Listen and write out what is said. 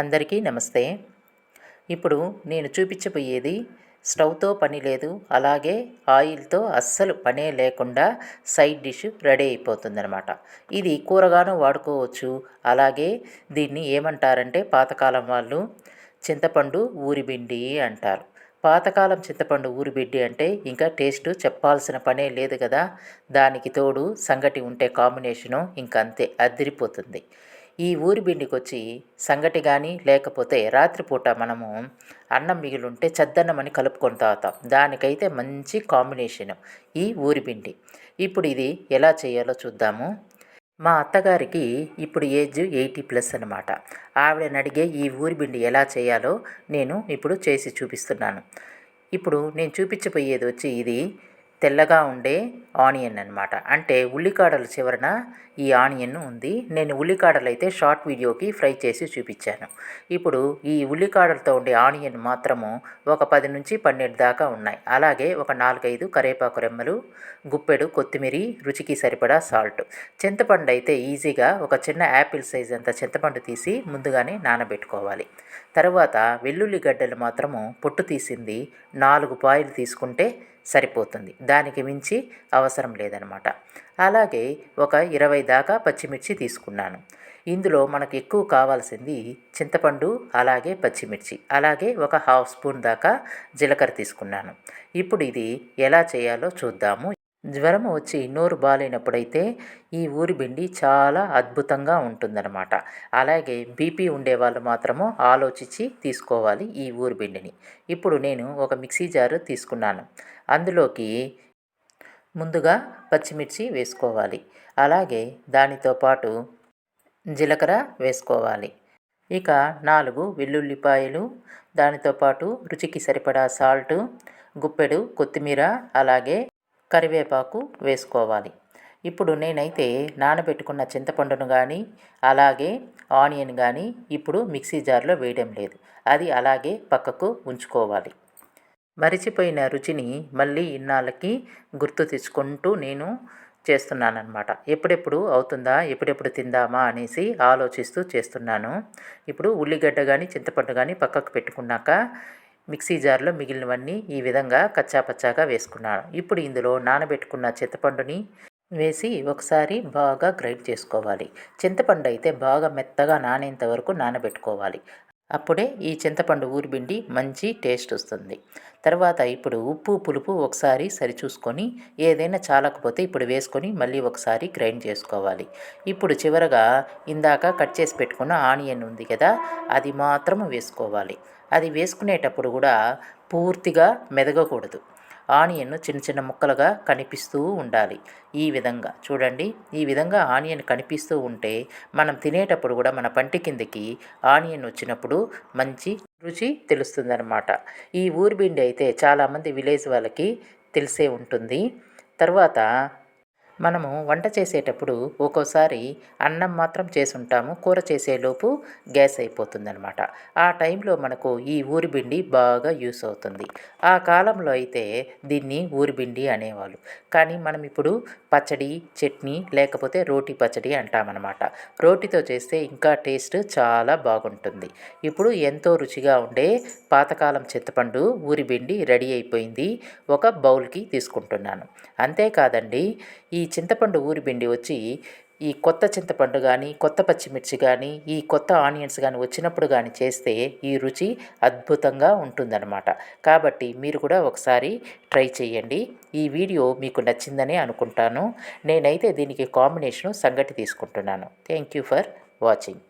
అందరికీ నమస్తే. ఇప్పుడు నేను చూపించబోయేది స్టవ్తో పని లేదు అలాగే ఆయిల్తో అస్సలు పనే లేకుండా సైడ్ డిష్ రెడీ అయిపోతుందనమాట ఇది కూరగాను వాడుకోవచ్చు అలాగే దీన్ని ఏమంటారంటే పాతకాలం వాళ్ళు చింతపండు ఊరిబిండి అంటారు. పాతకాలం చింతపండు ఊరిబిడ్డి అంటే ఇంకా టేస్ట్ చెప్పాల్సిన పనే లేదు కదా దానికి తోడు సంగటి ఉంటే కాంబినేషను ఇంకంతే అదిరిపోతుంది. ఈ ఊరి బిండికి సంగటి కానీ లేకపోతే రాత్రిపూట మనము అన్నం మిగిలింటే చద్దన్నం అని కలుపుకొని తాగుతాం. దానికైతే మంచి కాంబినేషన్ ఈ ఊరి పిండి. ఇప్పుడు ఇది ఎలా చేయాలో చూద్దాము. మా అత్తగారికి ఇప్పుడు ఏజ్ ఎయిటీ ప్లస్ అనమాట ఆవిడని అడిగే ఈ ఊరి పిండి ఎలా చేయాలో నేను ఇప్పుడు చేసి చూపిస్తున్నాను. ఇప్పుడు నేను చూపించబోయేది వచ్చి ఇది తెల్లగా ఉండే ఆనియన్ అనమాట అంటే ఉల్లికాడల చివరన ఈ ఆనియన్ ఉంది. నేను ఉల్లికాడలు అయితే షార్ట్ వీడియోకి ఫ్రై చేసి చూపించాను. ఇప్పుడు ఈ ఉల్లికాడలతో ఉండే ఆనియన్ మాత్రము ఒక పది నుంచి పన్నెండు దాకా ఉన్నాయి. అలాగే ఒక నాలుగైదు కరేపాకు రెమ్మలు గుప్పెడు కొత్తిమీర రుచికి సరిపడా సాల్ట్. చింతపండు అయితే ఈజీగా ఒక చిన్న యాపిల్ సైజ్ అంత చింతపండు తీసి ముందుగానే నానబెట్టుకోవాలి. తర్వాత వెల్లుల్లి గడ్డలు మాత్రము పొట్టు తీసింది. నాలుగు పాయలు తీసుకుంటే సరిపోతుంది. దానికి మించి అవసరం లేదనమాట అలాగే ఒక ఇరవై దాకా పచ్చిమిర్చి తీసుకున్నాను. ఇందులో మనకు ఎక్కువ కావాల్సింది చింతపండు అలాగే పచ్చిమిర్చి. అలాగే ఒక హాఫ్ స్పూన్ దాకా జీలకర్ర తీసుకున్నాను. ఇప్పుడు ఇది ఎలా చేయాలో చూద్దాము. జ్వరం వచ్చి నోరు బాగాలేనప్పుడైతే ఈ ఊరి పిండి చాలా అద్భుతంగా ఉంటుందన్నమాట. అలాగే బీపీ ఉండేవాళ్ళు మాత్రము ఆలోచించి తీసుకోవాలి ఈ ఊరి పిండిని. ఇప్పుడు నేను ఒక మిక్సీ జారు తీసుకున్నాను. అందులోకి ముందుగా పచ్చిమిర్చి వేసుకోవాలి. అలాగే దానితో పాటు జీలకర్ర వేసుకోవాలి. ఇక నాలుగు వెల్లుల్లిపాయలు దానితో పాటు రుచికి సరిపడా సాల్టు గుప్పెడు కొత్తిమీర అలాగే కరివేపాకు వేసుకోవాలి. ఇప్పుడు నేనైతే నానబెట్టుకున్న చింతపండును కానీ అలాగే ఆనియన్ కానీ ఇప్పుడు మిక్సీ జార్లో వేయడం లేదు. అది అలాగే పక్కకు ఉంచుకోవాలి. మరిచిపోయిన రుచిని మళ్ళీ ఇన్నాళ్ళకి గుర్తు తెచ్చుకుంటూ నేను చేస్తున్నానమాట ఎప్పుడెప్పుడు అవుతుందా ఎప్పుడెప్పుడు తిందామా అనేసి ఆలోచిస్తూ చేస్తున్నాను. ఇప్పుడు ఉల్లిగడ్డ కానీ చింతపండు కానీ పక్కకు పెట్టుకున్నాక మిక్సీ జార్లో మిగిలినవన్నీ ఈ విధంగా కచ్చాపచ్చాగా వేసుకున్నాను. ఇప్పుడు ఇందులో నానబెట్టుకున్న చింతపండుని వేసి ఒకసారి బాగా గ్రైండ్ చేసుకోవాలి. చింతపండు అయితే బాగా మెత్తగా నానేంత వరకు నానబెట్టుకోవాలి. అప్పుడే ఈ చింతపండు ఊరిబిండి మంచి టేస్ట్ వస్తుంది. తర్వాత ఇప్పుడు ఉప్పు పులుపు ఒకసారి సరిచూసుకొని ఏదైనా చాలకపోతే ఇప్పుడు వేసుకొని మళ్ళీ ఒకసారి గ్రైండ్ చేసుకోవాలి. ఇప్పుడు చివరగా ఇందాక కట్ చేసి పెట్టుకున్న ఆనియన్ ఉంది కదా అది మాత్రం వేసుకోవాలి. అది వేసుకునేటప్పుడు కూడా పూర్తిగా మెదగకూడదు. ఆనియన్ చిన్న చిన్న ముక్కలుగా కనిపిస్తూ ఉండాలి. ఈ విధంగా చూడండి ఈ విధంగా ఆనియన్ కనిపిస్తూ ఉంటే మనం తినేటప్పుడు కూడా మన పంటి కిందకి ఆనియన్ వచ్చినప్పుడు మంచి రుచి తెలుస్తుందన్నమాట. ఈ ఊరిబిండి అయితే చాలామంది విలేజ్ వాళ్ళకి తెలిసే ఉంటుంది. తర్వాత మనము వంట చేసేటప్పుడు ఒక్కోసారి అన్నం మాత్రం చేసుంటాము కూర చేసేలోపు గ్యాస్ అయిపోతుందనమాట ఆ టైంలో మనకు ఈ ఊరిబిండి బాగా యూస్ అవుతుంది. ఆ కాలంలో అయితే దీన్ని ఊరిబిండి అనేవాళ్ళు. కానీ మనం ఇప్పుడు పచ్చడి చట్నీ లేకపోతే రోటి పచ్చడి అంటామన్నమాట. రోటితో చేస్తే ఇంకా టేస్ట్ చాలా బాగుంటుంది. ఇప్పుడు ఎంతో రుచిగా ఉండే పాతకాలం చింతపండు ఊరిబిండి రెడీ అయిపోయింది. ఒక బౌల్కి తీసుకుంటున్నాను. అంతేకాదండి ఈ చింతపండు ఊరిబిండి వచ్చి ఈ కొత్త చింతపండు కానీ కొత్త పచ్చిమిర్చి కానీ ఈ కొత్త ఆనియన్స్ కానీ వచ్చినప్పుడు కానీ చేస్తే ఈ రుచి అద్భుతంగా ఉంటుందన్నమాట. కాబట్టి మీరు కూడా ఒకసారి ట్రై చేయండి. ఈ వీడియో మీకు నచ్చిందని అనుకుంటాను. నేనైతే దీనికి కాంబినేషను సంగటి తీసుకుంటున్నాను. Thank you for watching.